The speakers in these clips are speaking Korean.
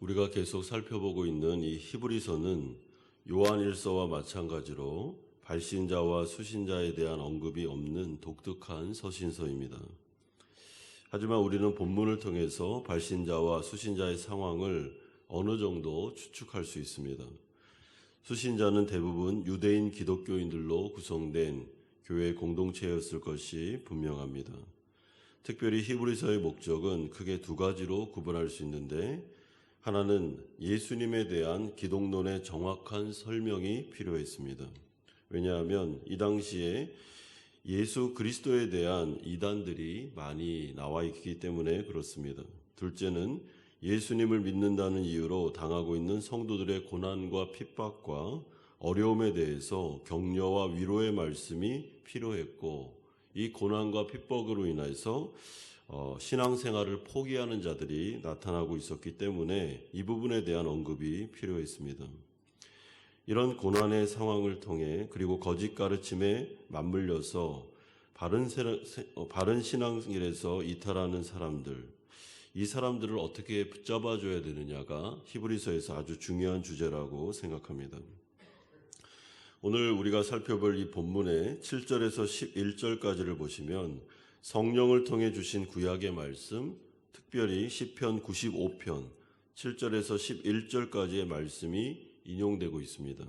우리가 계속 살펴보고 있는 이 히브리서는 요한일서와 마찬가지로 발신자와 수신자에 대한 언급이 없는 독특한 서신서입니다. 하지만 우리는 본문을 통해서 발신자와 수신자의 상황을 어느 정도 추측할 수 있습니다. 수신자는 대부분 유대인 기독교인들로 구성된 교회 공동체였을 것이 분명합니다. 특별히 히브리서의 목적은 크게 두 가지로 구분할 수 있는데 하나는 예수님에 대한 기독론의 정확한 설명이 필요했습니다. 왜냐하면 이 당시에 예수 그리스도에 대한 이단들이 많이 나와 있기 때문에 그렇습니다. 둘째는 예수님을 믿는다는 이유로 당하고 있는 성도들의 고난과 핍박과 어려움에 대해서 격려와 위로의 말씀이 필요했고 이 고난과 핍박으로 인해서 어, 신앙생활을 포기하는 자들이 나타나고 있었기 때문에 이 부분에 대한 언급이 필요했습니다. 이런 고난의 상황을 통해 그리고 거짓 가르침에 맞물려서 바른, 세, 어, 바른 신앙길에서 이탈하는 사람들, 이 사람들을 어떻게 붙잡아 줘야 되느냐가 히브리서에서 아주 중요한 주제라고 생각합니다. 오늘 우리가 살펴볼 이 본문의 7절에서 11절까지를 보시면 성령을 통해 주신 구약의 말씀, 특별히 시편 95편 7절에서 11절까지의 말씀이 인용되고 있습니다.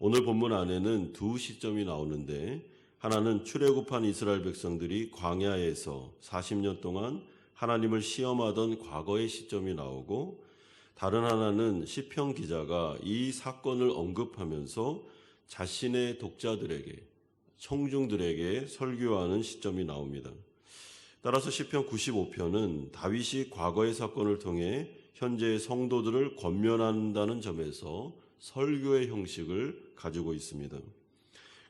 오늘 본문 안에는 두 시점이 나오는데 하나는 출애굽한 이스라엘 백성들이 광야에서 40년 동안 하나님을 시험하던 과거의 시점이 나오고 다른 하나는 시편 기자가 이 사건을 언급하면서 자신의 독자들에게 청중들에게 설교하는 시점이 나옵니다. 따라서 시편 95편은 다윗이 과거의 사건을 통해 현재의 성도들을 권면한다는 점에서 설교의 형식을 가지고 있습니다.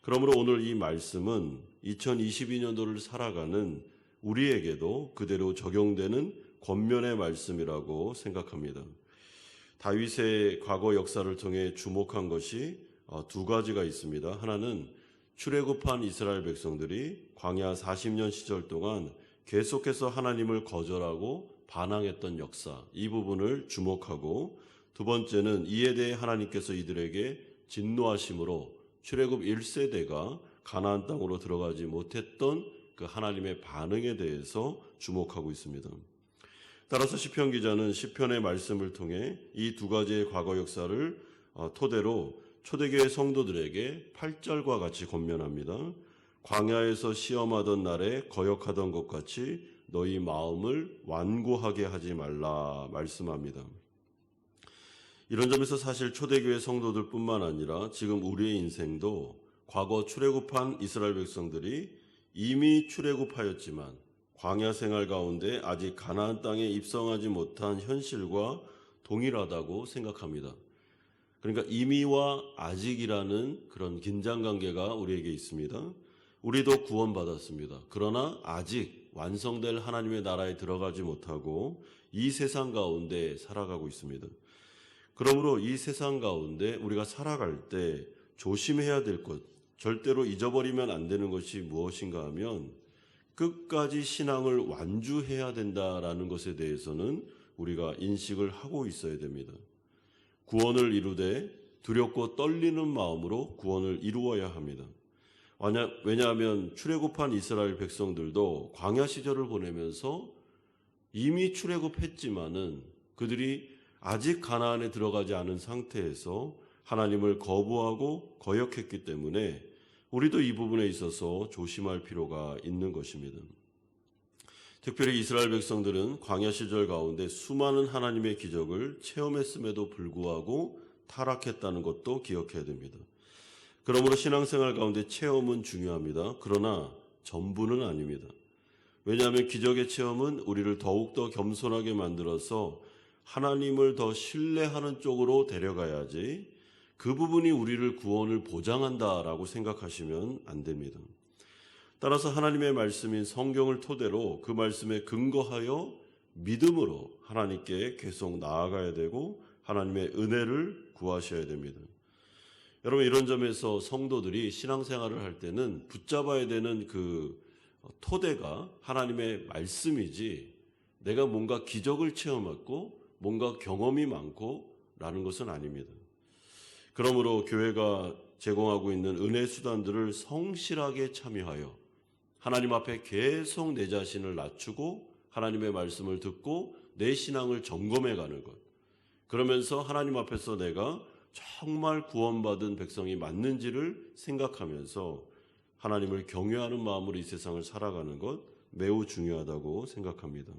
그러므로 오늘 이 말씀은 2022년도를 살아가는 우리에게도 그대로 적용되는 권면의 말씀이라고 생각합니다. 다윗의 과거 역사를 통해 주목한 것이 어, 두 가지가 있습니다. 하나는 출애굽한 이스라엘 백성들이 광야 40년 시절 동안 계속해서 하나님을 거절하고 반항했던 역사 이 부분을 주목하고 두 번째는 이에 대해 하나님께서 이들에게 진노하심으로 출애굽 1세대가 가나안 땅으로 들어가지 못했던 그 하나님의 반응에 대해서 주목하고 있습니다. 따라서 시편 기자는 시편의 말씀을 통해 이 두 가지의 과거 역사를 어, 토대로 초대교회 성도들에게 8절과 같이 권면합니다. 광야에서 시험하던 날에 거역하던 것 같이 너희 마음을 완고하게 하지 말라 말씀합니다. 이런 점에서 사실 초대교회 성도들뿐만 아니라 지금 우리의 인생도 과거 출애굽한 이스라엘 백성들이 이미 출애굽하였지만 광야 생활 가운데 아직 가나안 땅에 입성하지 못한 현실과 동일하다고 생각합니다. 그러니까 이미와 아직이라는 그런 긴장 관계가 우리에게 있습니다. 우리도 구원받았습니다. 그러나 아직 완성될 하나님의 나라에 들어가지 못하고 이 세상 가운데 살아가고 있습니다. 그러므로 이 세상 가운데 우리가 살아갈 때 조심해야 될 것, 절대로 잊어버리면 안 되는 것이 무엇인가 하면 끝까지 신앙을 완주해야 된다라는 것에 대해서는 우리가 인식을 하고 있어야 됩니다. 구원을 이루되 두렵고 떨리는 마음으로 구원을 이루어야 합니다. 왜냐하면 출애굽한 이스라엘 백성들도 광야 시절을 보내면서 이미 출애굽했지만은 그들이 아직 가나안에 들어가지 않은 상태에서 하나님을 거부하고 거역했기 때문에 우리도 이 부분에 있어서 조심할 필요가 있는 것입니다. 특별히 이스라엘 백성들은 광야 시절 가운데 수많은 하나님의 기적을 체험했음에도 불구하고 타락했다는 것도 기억해야 됩니다. 그러므로 신앙생활 가운데 체험은 중요합니다. 그러나 전부는 아닙니다. 왜냐하면 기적의 체험은 우리를 더욱더 겸손하게 만들어서 하나님을 더 신뢰하는 쪽으로 데려가야지 그 부분이 우리를 구원을 보장한다라고 생각하시면 안 됩니다. 따라서 하나님의 말씀인 성경을 토대로 그 말씀에 근거하여 믿음으로 하나님께 계속 나아가야 되고 하나님의 은혜를 구하셔야 됩니다. 여러분 이런 점에서 성도들이 신앙생활을 할 때는 붙잡아야 되는 그 토대가 하나님의 말씀이지 내가 뭔가 기적을 체험했고 뭔가 경험이 많고 라는 것은 아닙니다. 그러므로 교회가 제공하고 있는 은혜 수단들을 성실하게 참여하여 하나님 앞에 계속 내 자신을 낮추고 하나님의 말씀을 듣고 내 신앙을 점검해 가는 것. 그러면서 하나님 앞에서 내가 정말 구원받은 백성이 맞는지를 생각하면서 하나님을 경외하는 마음으로 이 세상을 살아가는 것 매우 중요하다고 생각합니다.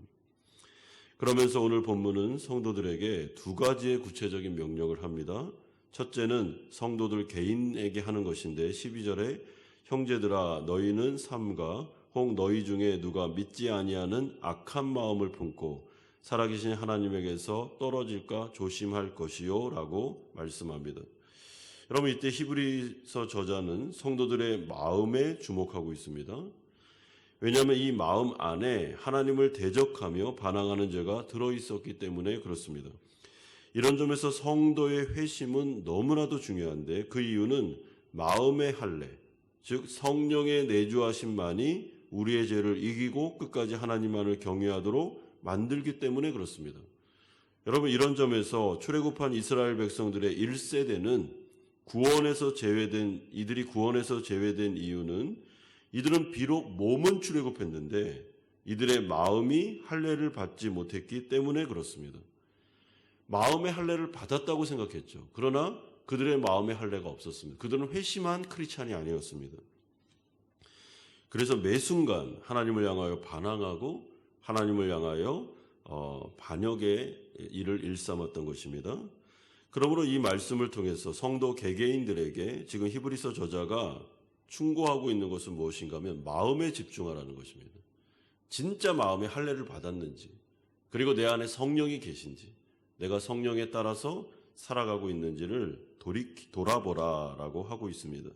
그러면서 오늘 본문은 성도들에게 두 가지의 구체적인 명령을 합니다. 첫째는 성도들 개인에게 하는 것인데 12절에 형제들아 너희는 삼가 혹 너희 중에 누가 믿지 아니하는 악한 마음을 품고 살아계신 하나님에게서 떨어질까 조심할 것이요라고 말씀합니다. 여러분 이때 히브리서 저자는 성도들의 마음에 주목하고 있습니다. 왜냐하면 이 마음 안에 하나님을 대적하며 반항하는 죄가 들어 있었기 때문에 그렇습니다. 이런 점에서 성도의 회심은 너무나도 중요한데 그 이유는 마음의 할례, 즉 성령의 내주하심만이 우리의 죄를 이기고 끝까지 하나님만을 경외하도록 만들기 때문에 그렇습니다. 여러분 이런 점에서 출애굽한 이스라엘 백성들의 1세대는 구원에서 제외된 이들이 구원에서 제외된 이유는 이들은 비록 몸은 출애굽했는데 이들의 마음이 할례를 받지 못했기 때문에 그렇습니다. 마음의 할례를 받았다고 생각했죠. 그러나 그들의 마음의 할례가 없었습니다. 그들은 회심한 크리스찬이 아니었습니다. 그래서 매 순간 하나님을 향하여 반항하고 하나님을 향하여 어, 반역의 일을 일삼았던 것입니다. 그러므로 이 말씀을 통해서 성도 개개인들에게 지금 히브리서 저자가 충고하고 있는 것은 무엇인가 하면 마음에 집중하라는 것입니다. 진짜 마음의 할례를 받았는지 그리고 내 안에 성령이 계신지 내가 성령에 따라서 살아가고 있는지를 돌이, 돌아보라라고 하고 있습니다.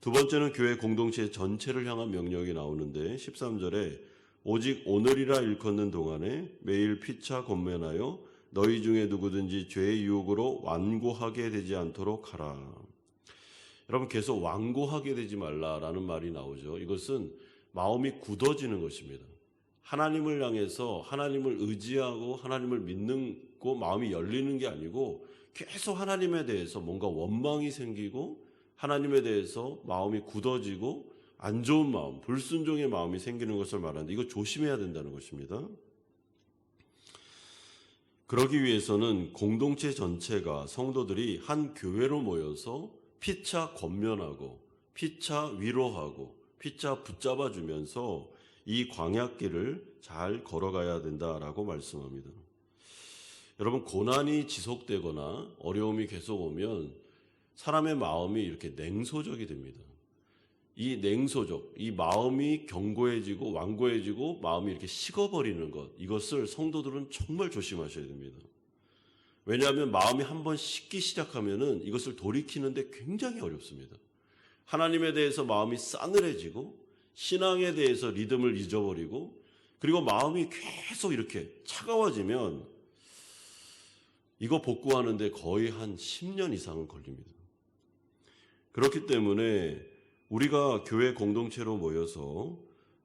두 번째는 교회 공동체 전체를 향한 명령이 나오는데 13절에 오직 오늘이라 일컫는 동안에 매일 피차 권면하여 너희 중에 누구든지 죄의 유혹으로 완고하게 되지 않도록 하라. 여러분 계속 완고하게 되지 말라라는 말이 나오죠. 이것은 마음이 굳어지는 것입니다. 하나님을 향해서 하나님을 의지하고 하나님을 믿는 고 마음이 열리는 게 아니고 계속 하나님에 대해서 뭔가 원망이 생기고 하나님에 대해서 마음이 굳어지고 안 좋은 마음, 불순종의 마음이 생기는 것을 말하는데 이거 조심해야 된다는 것입니다. 그러기 위해서는 공동체 전체가 성도들이 한 교회로 모여서 피차 권면하고 피차 위로하고 피차 붙잡아 주면서 이 광약길을 잘 걸어가야 된다라고 말씀합니다. 여러분 고난이 지속되거나 어려움이 계속 오면 사람의 마음이 이렇게 냉소적이 됩니다. 이 냉소적, 이 마음이 견고해지고 완고해지고 마음이 이렇게 식어버리는 것, 이것을 성도들은 정말 조심하셔야 됩니다. 왜냐하면 마음이 한번 식기 시작하면은 이것을 돌이키는데 굉장히 어렵습니다. 하나님에 대해서 마음이 싸늘해지고 신앙에 대해서 리듬을 잊어버리고 그리고 마음이 계속 이렇게 차가워지면 이거 복구하는데 거의 한 10년 이상은 걸립니다. 그렇기 때문에 우리가 교회 공동체로 모여서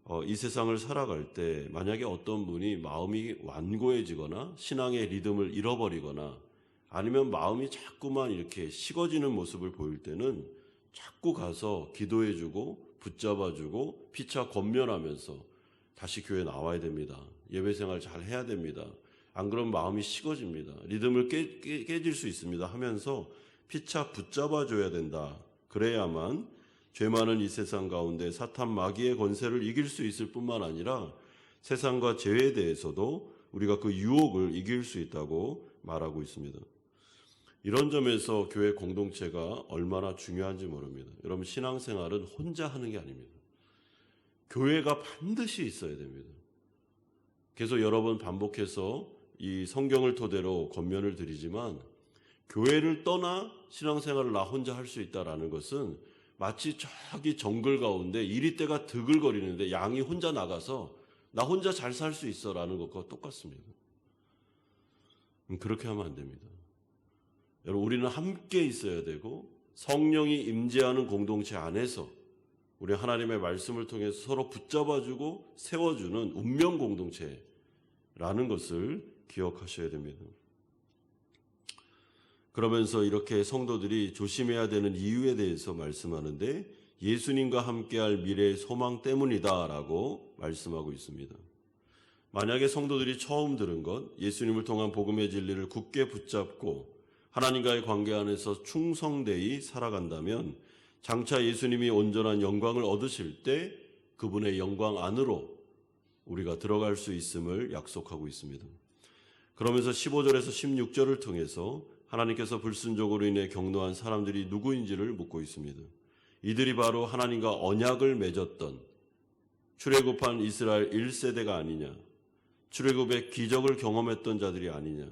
어, 이 세상을 살아갈 때 만약에 어떤 분이 마음이 완고해지거나 신앙의 리듬을 잃어버리거나 아니면 마음이 자꾸만 이렇게 식어지는 모습을 보일 때는 자꾸 가서 기도해주고 붙잡아주고 피차 권면하면서 다시 교회 나와야 됩니다. 예배 생활 잘 해야 됩니다. 안 그러면 마음이 식어집니다. 리듬을 깨, 깨, 깨질 수 있습니다. 하면서 피차 붙잡아줘야 된다. 그래야만 죄 많은 이 세상 가운데 사탄 마귀의 권세를 이길 수 있을 뿐만 아니라 세상과 죄에 대해서도 우리가 그 유혹을 이길 수 있다고 말하고 있습니다. 이런 점에서 교회 공동체가 얼마나 중요한지 모릅니다. 여러분 신앙생활은 혼자 하는 게 아닙니다. 교회가 반드시 있어야 됩니다. 계속 여러 번 반복해서 이 성경을 토대로 권면을 드리지만 교회를 떠나 신앙생활을 나 혼자 할 수 있다라는 것은 마치 저기 정글 가운데 이리떼가 드글거리는데 양이 혼자 나가서 나 혼자 잘 살 수 있어라는 것과 똑같습니다. 음, 그렇게 하면 안 됩니다. 여러분 우리는 함께 있어야 되고 성령이 임재하는 공동체 안에서 우리 하나님의 말씀을 통해서 서로 붙잡아주고 세워주는 운명 공동체라는 것을 기억하셔야 됩니다. 그러면서 이렇게 성도들이 조심해야 되는 이유에 대해서 말씀하는데 예수님과 함께할 미래의 소망 때문이다라고 말씀하고 있습니다. 만약에 성도들이 처음 들은 것, 예수님을 통한 복음의 진리를 굳게 붙잡고 하나님과의 관계 안에서 충성되이 살아간다면 장차 예수님이 온전한 영광을 얻으실 때 그분의 영광 안으로 우리가 들어갈 수 있음을 약속하고 있습니다. 그러면서 15절에서 16절을 통해서 하나님께서 불순종으로 인해 경노한 사람들이 누구인지를 묻고 있습니다. 이들이 바로 하나님과 언약을 맺었던 출애굽한 이스라엘 1세대가 아니냐. 출애굽의 기적을 경험했던 자들이 아니냐.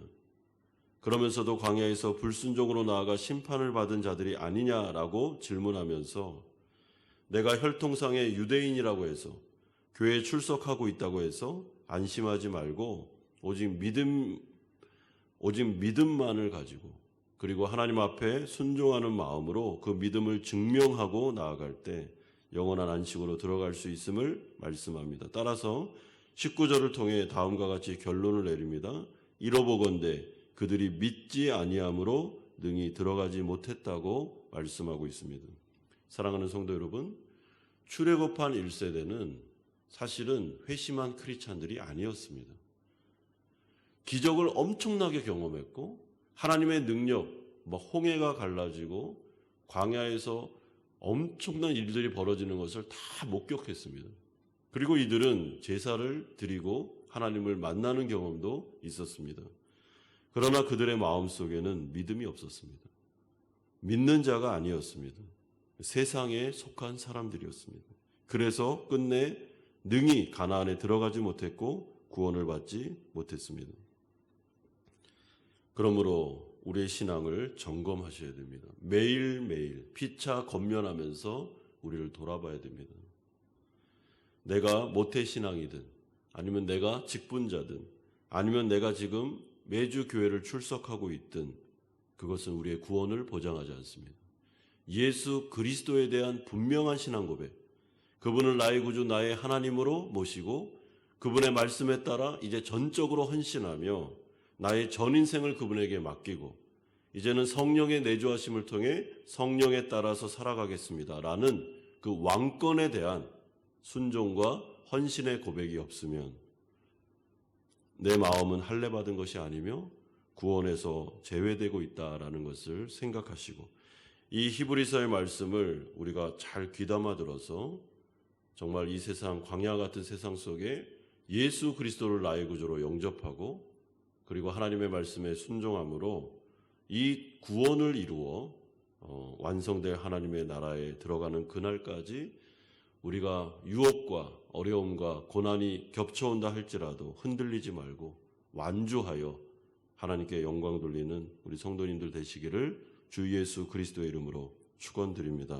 그러면서도 광야에서 불순종으로 나아가 심판을 받은 자들이 아니냐라고 질문하면서 내가 혈통상의 유대인이라고 해서 교회에 출석하고 있다고 해서 안심하지 말고 오직 믿음 오직 믿음만을 가지고 그리고 하나님 앞에 순종하는 마음으로 그 믿음을 증명하고 나아갈 때 영원한 안식으로 들어갈 수 있음을 말씀합니다. 따라서 19절을 통해 다음과 같이 결론을 내립니다. 이로보건대 그들이 믿지 아니함으로 능히 들어가지 못했다고 말씀하고 있습니다. 사랑하는 성도 여러분, 출애굽한 1세대는 사실은 회심한 크리스찬들이 아니었습니다. 기적을 엄청나게 경험했고 하나님의 능력, 뭐 홍해가 갈라지고 광야에서 엄청난 일들이 벌어지는 것을 다 목격했습니다. 그리고 이들은 제사를 드리고 하나님을 만나는 경험도 있었습니다. 그러나 그들의 마음 속에는 믿음이 없었습니다. 믿는 자가 아니었습니다. 세상에 속한 사람들이었습니다. 그래서 끝내 능히 가나안에 들어가지 못했고 구원을 받지 못했습니다. 그러므로 우리의 신앙을 점검하셔야 됩니다. 매일매일 피차 건면하면서 우리를 돌아봐야 됩니다. 내가 모태신앙이든 아니면 내가 직분자든 아니면 내가 지금 매주 교회를 출석하고 있든 그것은 우리의 구원을 보장하지 않습니다. 예수 그리스도에 대한 분명한 신앙 고백, 그분을 나의 구주, 나의 하나님으로 모시고 그분의 말씀에 따라 이제 전적으로 헌신하며 나의 전 인생을 그분에게 맡기고 이제는 성령의 내주하심을 통해 성령에 따라서 살아가겠습니다라는 그 왕권에 대한 순종과 헌신의 고백이 없으면 내 마음은 할례 받은 것이 아니며 구원에서 제외되고 있다라는 것을 생각하시고 이 히브리서의 말씀을 우리가 잘 귀담아 들어서 정말 이 세상 광야 같은 세상 속에 예수 그리스도를 나의 구조로 영접하고 그리고 하나님의 말씀에 순종함으로 이 구원을 이루어 어, 완성될 하나님의 나라에 들어가는 그날까지 우리가 유혹과 어려움과 고난이 겹쳐온다 할지라도 흔들리지 말고 완주하여 하나님께 영광 돌리는 우리 성도님들 되시기를 주 예수 그리스도의 이름으로 축원드립니다.